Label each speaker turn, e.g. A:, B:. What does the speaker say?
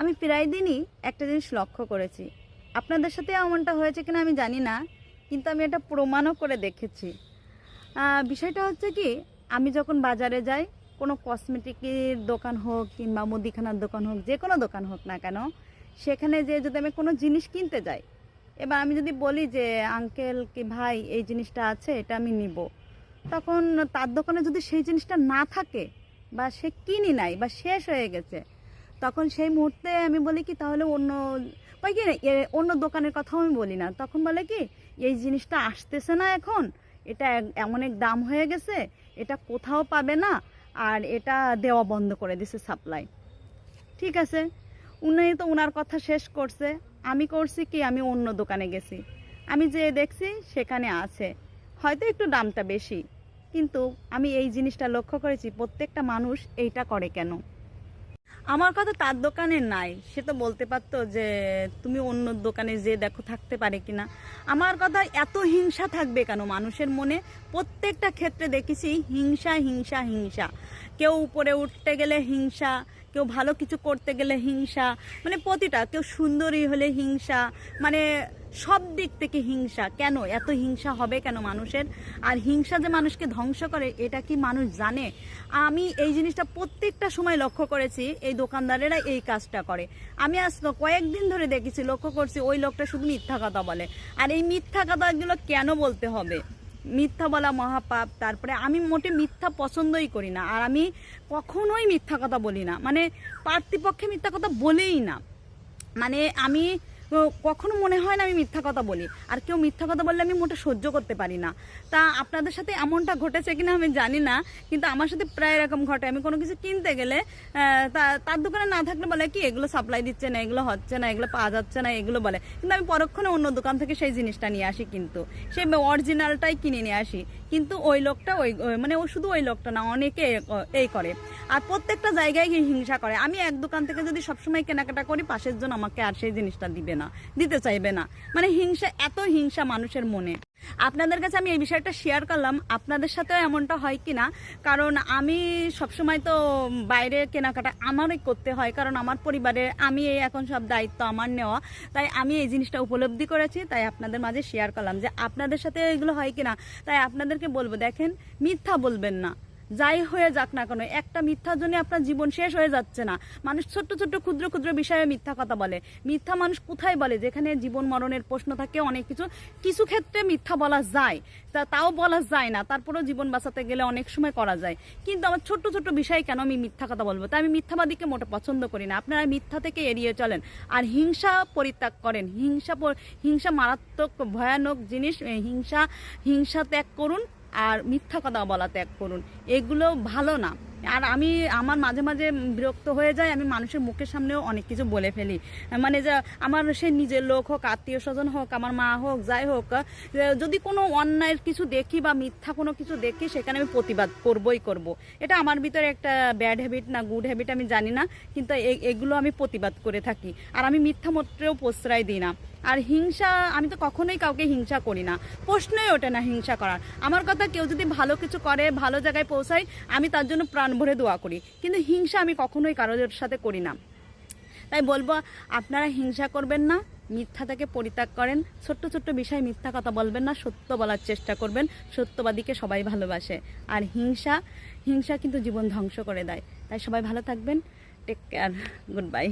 A: আমি প্রায় দিনই একটা জিনিস লক্ষ্য করেছি। আপনাদের সাথে এমনটা হয়েছে কিনা আমি জানি না, কিন্তু আমি এটা প্রমাণও করে দেখেছি। বিষয়টা হচ্ছে কি, আমি যখন বাজারে যাই, কোনো কসমেটিকের দোকান হোক কিংবা মুদিখানার দোকান হোক, যে কোনো দোকান হোক না কেন, সেখানে যে যদি আমি কোনো জিনিস কিনতে যাই, এবার আমি যদি বলি যে, আঙ্কেল কি ভাই, এই জিনিসটা আছে, এটা আমি নিব। তখন তার দোকানে যদি সেই জিনিসটা না থাকে বা সে কিনি নাই বা শেষ হয়ে গেছে তখন সেই মুহূর্তে আমি বলি কি, তাহলে অন্য, ওই কি অন্য দোকানের কথাও আমি বলি না। তখন বলে কি, এই জিনিসটা আসতেছে না এখন, এটা এক দাম হয়ে গেছে, এটা কোথাও পাবে না, আর এটা দেওয়া বন্ধ করে দিছে সাপ্লাই ঠিক আছে? উনি তো ওনার কথা শেষ করছে। আমি করছি কি, আমি অন্য দোকানে গেছি। আমি যে দেখছি, সেখানে আছে। হয়তো একটু দামটা বেশি, কিন্তু আমি এই জিনিসটা লক্ষ্য করেছি, প্রত্যেকটা মানুষ এইটা করে কেন? আমার কথা তার দোকানে নাই। সে তো বলতে পারতো যে, তুমি অন্য দোকানে যে দেখো থাকতে পারে কিনা। আমার কথা এত হিংসা থাকবে কেন? মানুষের মনে প্রত্যেকটা ক্ষেত্রে দেখেছি হিংসা হিংসা হিংসা। কেউ উপরে উঠতে গেলে হিংসা, কেউ ভালো কিছু করতে গেলে হিংসা। মানে প্রতিটা, কেউ সুন্দরী হলে হিংসা। মানে সব দিক থেকে হিংসা। কেন? এত হিংসা হবে কেন মানুষের? আর হিংসা যে মানুষকে ধ্বংস করে, এটা কি মানুষ জানে? আমি এই জিনিসটা প্রত্যেকটা সময় লক্ষ্য করেছি, এই দোকানদারেরা এই কাজটা করে। আমি আজ কয়েকদিন ধরে দেখেছি, লক্ষ্য করছি ওই লোকটা শুধু মিথ্যা কথা বলে। আর এই মিথ্যা কথাগুলো কেন বলতে হবে? মিথ্যা বলা মহাপাপ, তারপরে আমি মোটে মিথ্যা পছন্দই করি না। আর আমি কখনোই মিথ্যা কথা বলি না। মানে পার্থিপক্ষে মিথ্যা কথা বলেই না। মানে আমি কখনো মনে হয় না আমি মিথ্যা কথা বলি। আর কেউ মিথ্যা কথা বললে আমি মোটে সহ্য করতে পারি না। তা আপনাদের সাথে এমনটা ঘটেছে কিনা আমি জানি না, কিন্তু আমার সাথে প্রায় এরকম ঘটে। আমি কোনো কিছু কিনতে গেলে তার দোকানে না থাকলে বলে কি, এগুলো সাপ্লাই দিচ্ছে না, এগুলো হচ্ছে না, এগুলো পাওয়া যাচ্ছে না, এগুলো বলে। কিন্তু আমি পরক্ষণে অন্য দোকান থেকে সেই জিনিসটা নিয়ে আসি কিন্তু। সেই অরিজিনালটাই কিনে নিয়ে আসি। কিন্তু ওই লোকটা ওই মানে ও শুধু ওই লোকটা না, অনেকে এই করে। আর প্রত্যেকটা জায়গায় হিংসা করে। আমি এক দোকান থেকে যদি সবসময় কেনাকাটা করি, পাশের জন আমাকে আর সেই জিনিসটা দিবে না, দিতে চাইবে না। মানে হিংসা, এত হিংসা মানুষের মনে। আপনাদের কাছে আমি এই বিষয়টা শেয়ার করলাম। আপনাদের সাথেও এমনটা হয় কি না কারণ আমি সবসময় তো বাইরে কেনাকাটা আমারই করতে হয়। কারণ আমার পরিবারে আমি এই এখন সব দায়িত্ব আমার নেওয়া। তাই আমি এই জিনিসটা উপলব্ধি করেছি। তাই আপনাদের মাঝে শেয়ার করলাম যে আপনাদের সাথে এগুলো হয় কি না তাই আপনাদেরকে বলব, দেখেন, মিথ্যা বলবেন না। যাই হয়ে যাক না কেন, একটা মিথ্যার জন্য আপনার জীবন শেষ হয়ে যাচ্ছে না। মানুষ ছোট্ট ছোট্ট ক্ষুদ্র ক্ষুদ্র বিষয়ে মিথ্যা কথা বলে। মিথ্যা মানুষ কোথায় বলে? যেখানে জীবন মরণের প্রশ্ন থাকে, অনেক কিছু। কিছু ক্ষেত্রে মিথ্যা বলা যায়, তা তাও বলা যায় না। তারপরেও জীবন বাঁচাতে গেলে অনেক সময় করা যায়। কিন্তু আমার ছোট্ট ছোট্ট বিষয়ে কেন আমি মিথ্যা কথা বলব? তাই আমি মিথ্যাবাদীকে মোটে পছন্দ করি না। আপনারা মিথ্যা থেকে এড়িয়ে চলেন। আর হিংসা পরিত্যাগ করেন। হিংসা হিংসা মারাত্মক, ভয়ানক জিনিস হিংসা হিংসা ত্যাগ করুন। আর মিথ্যা কথা বলা ত্যাগ করুন। এগুলো ভালো না। আর আমি, আমার মাঝে মাঝে বিরক্ত হয়ে যায়, আমি মানুষের মুখের সামনেও অনেক কিছু বলে ফেলি। মানে যে আমার সে নিজের লোক হোক আত্মীয় স্বজন হোক, আমার মা হোক, যাই হোক যদি কোনো অন্যায়ের কিছু দেখি বা মিথ্যা কোনো কিছু দেখি, সেখানে আমি প্রতিবাদ করবই করব। এটা আমার ভিতরে একটা ব্যাড হ্যাবিট না গুড হ্যাবিট আমি জানি না, কিন্তু এগুলো আমি প্রতিবাদ করে থাকি। আর আমি মিথ্যা মত্রেও প্রশ্রয় দিই না। আর হিংসা, আমি তো কখনোই কাউকে হিংসা করি না। প্রশ্নই ওঠে না হিংসা করার। আমার কথা কেউ যদি ভালো কিছু করে, ভালো জায়গায় পৌঁছায়, আমি তার জন্য প্রাণ ভরে দোয়া করি। কিন্তু হিংসা আমি কখনোই কারোর সাথে করি না। তাই বলব, আপনারা হিংসা করবেন না, মিথ্যা থেকে পরিত্যাগ করেন। ছোট্ট ছোট্ট বিষয়ে মিথ্যা কথা বলবেন না, সত্য বলার চেষ্টা করবেন। সত্যবাদীকে সবাই ভালোবাসে। আর হিংসা হিংসা কিন্তু জীবন ধ্বংস করে দেয়। তাই সবাই ভালো থাকবেন। Take care good bye